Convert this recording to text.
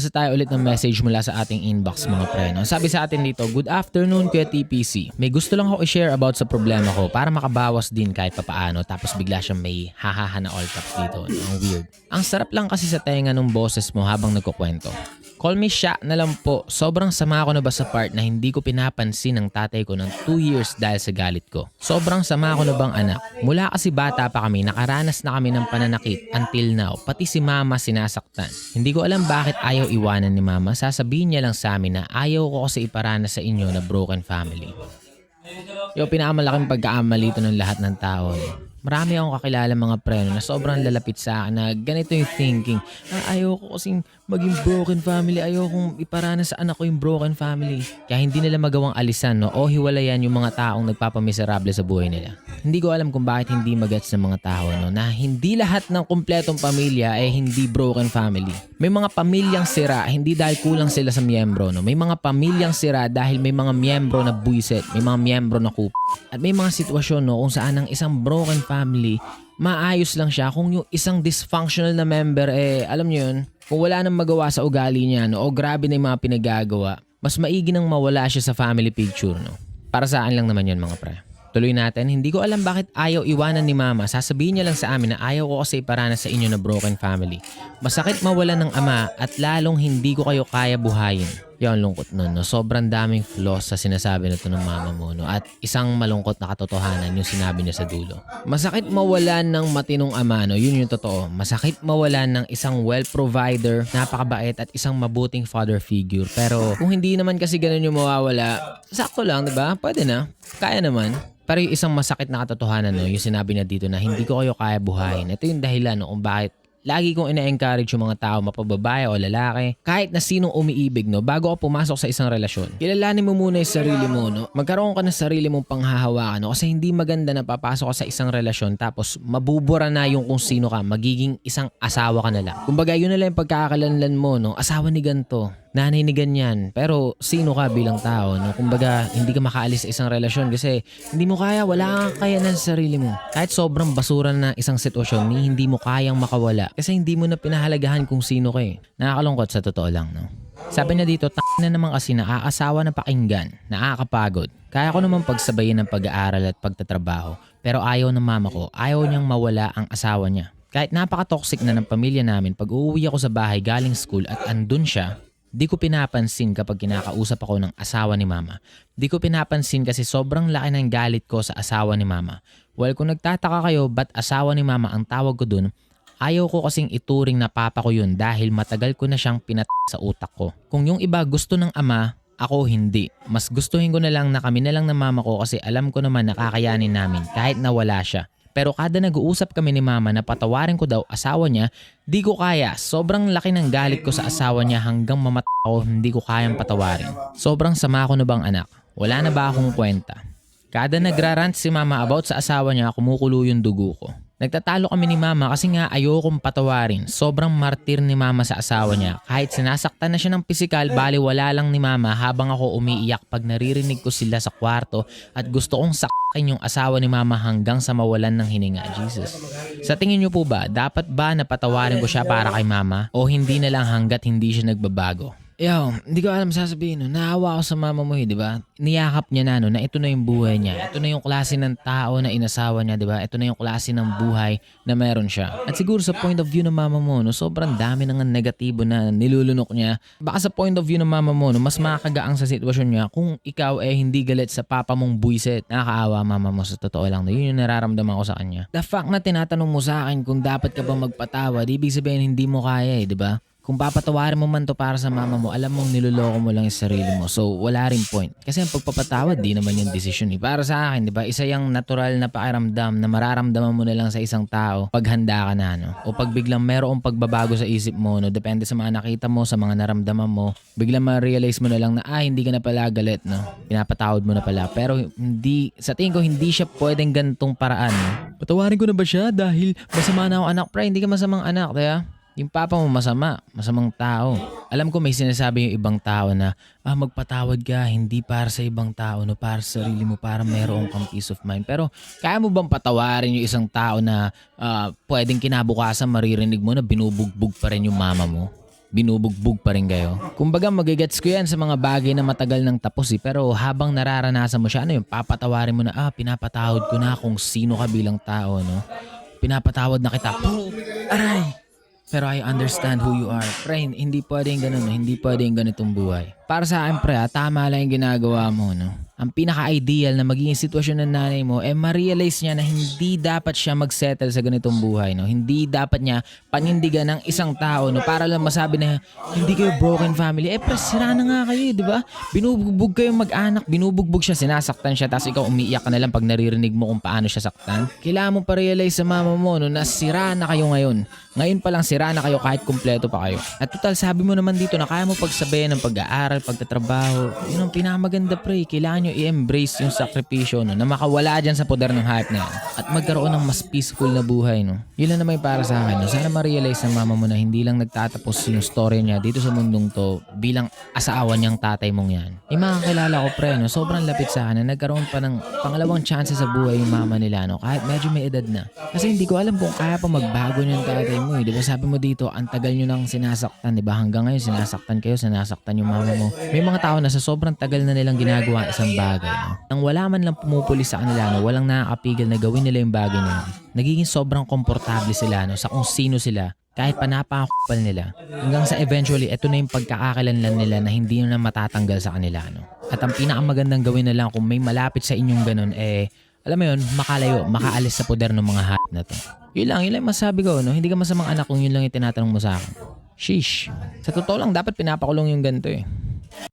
Nagbasa tayo ulit ng message mula sa ating inbox mga pre. Sabi sa atin dito, Good afternoon Kuya TPC. May gusto lang ako i-share about sa problema ko para makabawas din kahit papaano. Tapos bigla siyang may hahaha na all caps dito. Ang weird. Ang sarap lang kasi sa tenga ng boses mo habang nagkukwento. Call me siya na lang po. Sobrang sama ko na ba sa part na hindi ko pinapansin ng tatay ko ng 2 years dahil sa galit ko. Sobrang sama ko na bang anak. Mula kasi bata pa kami, nakaranas na kami ng pananakit until now. Pati si mama sinasaktan. Hindi ko alam bakit ayaw iwanan ni mama. Sasabihin niya lang sa amin na ayaw ko kasi iparanas sa inyo na broken family. Yo, pinakamalaking pagkaamali ito ng lahat ng tao. eh. Marami akong kakilala mga preno na sobrang lalapit sa akin na ganito yung thinking. Ah, ayaw ko kasing maging broken family. Ayaw kong iparana sa anak ko yung broken family. Kaya hindi nila magawang alisan no? o hiwalayan yung mga taong nagpapamiserable sa buhay nila. Hindi ko alam kung bakit hindi magets ng mga tao no? na hindi lahat ng kumpletong pamilya ay hindi broken family. May mga pamilyang sira hindi dahil kulang sila sa miyembro. No? May mga pamilyang sira dahil may mga miyembro na buisit, may mga miyembro na kup. At may mga sitwasyon no, kung saan ang isang broken family, maayos lang siya kung yung isang dysfunctional na member, eh, alam nyo yun, kung wala nang magawa sa ugali niya, no, o grabe na yung mga pinagagawa, mas maigi nang mawala siya sa family picture, no. Para sa akin lang naman yun, mga pre. Tuloy natin, hindi ko alam bakit ayaw iwanan ni mama. Sasabihin niya lang sa amin na ayaw ko kasi iparana sa inyo na broken family. Masakit mawala ng ama at lalong hindi ko kayo kaya buhayin. Yan lungkot nun, no? Sobrang daming flaws sa sinasabi na ng mama mo, no? At isang malungkot na katotohanan yung sinabi niya sa dulo. Masakit mawalan ng matinong ama, no? Yun yung totoo. Masakit mawalan ng isang well-provider, napakabait at isang mabuting father figure. Pero kung hindi naman kasi ganun yung mawawala, sakto lang, di ba? Pwede na. Kaya naman. Pero yung isang masakit na katotohanan, no? Yung sinabi niya dito na hindi ko kayo kaya buhayin. Ito yung dahilan, no? Kung bakit Lagi kong ina-encourage yung mga tao, mapababae o lalaki, kahit na sinong umiibig, no, bago ka pumasok sa isang relasyon. Kilalanin mo muna yung sarili mo, no. Magkaroon ka ng sarili mong panghahawakan, no, kasi hindi maganda na papasok ka sa isang relasyon tapos mabubura na yung kung sino ka, magiging isang asawa ka na lang. Kumbaga, yun na lang yung pagkakalanlan mo, no, asawa ni ganto, nanay ni ganyan. Pero sino ka bilang tao? No? Kumbaga, hindi ka makaalis sa isang relasyon kasi hindi mo kaya, wala kang kayanan sa sarili mo. Kahit sobrang basura na isang sitwasyon, ni hindi mo kayang makawala kasi hindi mo na pinahalagahan kung sino ka eh. Nakakalungkot sa totoo lang, no? Sabi na dito, tak na naman kasi nakakasawa na pakinggan, nakakapagod. Kaya ko naman pagsabayin ng pag-aaral at pagtatrabaho. Pero ayaw ng mama ko, ayaw niyang mawala ang asawa niya. Kahit napaka-toxic na ng pamilya namin, pag uuwi ako sa bahay galing school at andun siya, Di ko pinapansin kapag kinakausap ako ng asawa ni mama. Di ko pinapansin kasi sobrang laki ng galit ko sa asawa ni mama. Well, kung nagtataka kayo ba't asawa ni mama ang tawag ko dun, ayaw ko kasing ituring na papa ko yun dahil matagal ko na siyang pinat sa utak ko. Kung yung iba gusto ng ama, ako hindi. Mas gustuhin ko na lang na kami na lang ng mama ko kasi alam ko naman nakakayanin namin kahit na wala siya. Pero kada nag-uusap kami ni mama na patawarin ko daw asawa niya, di ko kaya. Sobrang laki ng galit ko sa asawa niya hanggang mamat ako hindi ko kayang patawarin. Sobrang sama ko na bang anak? Wala na ba akong kwenta? Kada nagrarant si mama about sa asawa niya, kumukulo yung dugo ko. Nagtatalo kami ni mama kasi nga ayokong patawarin. Sobrang martir ni mama sa asawa niya. Kahit sinasaktan na siya ng pisikal, bali wala lang ni mama habang ako umiiyak pag naririnig ko sila sa kwarto at gusto kong sakin yung asawa ni mama hanggang sa mawalan ng hininga. Jesus. Sa tingin niyo po ba, dapat ba napatawarin ko siya para kay mama o hindi na lang hanggat hindi siya nagbabago? Yo, hindi ko alam sasabihin. No. Naawa ako sa mama mo, eh, di ba? Niyakap niya na, no, na ito na yung buhay niya. Ito na yung klase ng tao na inasawa niya, di ba? Ito na yung klase ng buhay na meron siya. At siguro sa point of view ng mama mo, no, sobrang dami ng negatibo na nilulunok niya. Baka sa point of view ng mama mo, no, mas makakagaang sa sitwasyon niya kung ikaw eh hindi galit sa papa mong buisit. Nakakaawa mama mo sa totoo lang. No. Yun yung nararamdaman ko sa kanya. The fact na tinatanong mo sa akin kung dapat ka ba magpatawad, ibig sabihin hindi mo kaya eh, di ba? Kung papatawarin mo man to para sa mama mo, alam mong niloloko mo lang yung sarili mo. So, wala rin point. Kasi ang pagpapatawad, di naman yung decision. Eh. Para sa akin, di ba, isa yung natural na pakiramdam na mararamdaman mo na lang sa isang tao pag handa ka na, no? O pag biglang merong pagbabago sa isip mo, no? Depende sa mga nakita mo, sa mga naramdaman mo, biglang ma-realize mo na lang na, ah, hindi ka na pala galit, no? Pinapatawad mo na pala. Pero hindi, sa tingin ko, hindi siya pwedeng gantong paraan, no? Patawarin ko na ba siya dahil masama na ako anak? Pre, hindi ka masamang anak, kaya? Yung papa mo masama, masamang tao. Alam ko may sinasabi yung ibang tao na ah, magpatawad ka, hindi para sa ibang tao, no, para sa sarili mo, para meron kang peace of mind. Pero kaya mo bang patawarin yung isang tao na ah, pwedeng kinabukasan maririnig mo na binubugbog pa rin yung mama mo? binubugbog pa rin kayo. Kumbaga magigets ko yan sa mga bagay na matagal nang tapos eh. Pero habang nararanasan mo siya, ano yung papatawarin mo na, ah, pinapatawad ko na kung sino ka bilang tao, no? Pinapatawad na kita. Aray! Pero I understand who you are. Pre, hindi pwedeng ganun, hindi pwedeng ganitong buhay. Para sa akin, pre, ah, tama lang yung ginagawa mo, no? Ang pinaka-ideal na magiging sitwasyon ng nanay mo, eh, ma-realize niya na hindi dapat siya mag-settle sa ganitong buhay, no? Hindi dapat niya panindigan ng isang tao, no? Para lang masabi na, hindi kayo broken family. Eh, pre, sira na nga kayo, di ba? Binubugbog kayong mag-anak, binubugbog siya, sinasaktan siya, tapos ikaw umiiyak na lang pag naririnig mo kung paano siya saktan. Kailangan mo pa-realize sa mama mo, no, na sira na kayo ngayon. Ngayon pa lang sira na kayo kahit kumpleto pa kayo. At total, sabi mo naman dito na kaya mo pagsabayan ng pag-aaral, pagtatrabaho. Yun ang pinamaganda pre. Kailangan i-embrace yung sakripisyo no, na makawala dyan sa poder ng hype na yan. At magkaroon ng mas peaceful na buhay. No. Yun lang naman yung para sa akin. No. Sana ma-realize ng mama mo na hindi lang nagtatapos yung story niya dito sa mundong to bilang asawa niyang tatay mong yan. Yung mga kilala ko pre, no, sobrang lapit sa akin na nagkaroon pa ng pangalawang chance sa buhay yung mama nila. No, kahit medyo may edad na. Kasi hindi ko alam kung kaya pa magbago yung tatay mo. Eh. Di ba sabi mo dito, ang tagal nyo nang sinasaktan. Di ba hanggang ngayon sinasaktan kayo, sinasaktan yung mama mo. May mga tao na sa sobrang tagal na nilang ginagawa ang isang bagay. Nang wala man lang pumupuli sa kanila, no, walang nakakapigil na gawin nila yung bagay na yun. Nagiging sobrang komportable sila no, sa kung sino sila kahit pa napakakupal nila. Hanggang sa eventually, ito na yung pagkakakilanlan nila na hindi na matatanggal sa kanila. No? At ang pinakamagandang gawin na lang kung may malapit sa inyong ganun, eh, alam mo yun, makalayo, makaalis sa poder ng mga hat na to. Yun lang, yun lang masabi ko, no? Hindi ka masamang anak kung yun lang yung tinatanong mo sa akin. Sheesh. Sa totoo lang, dapat pinapakulong yung ganito eh.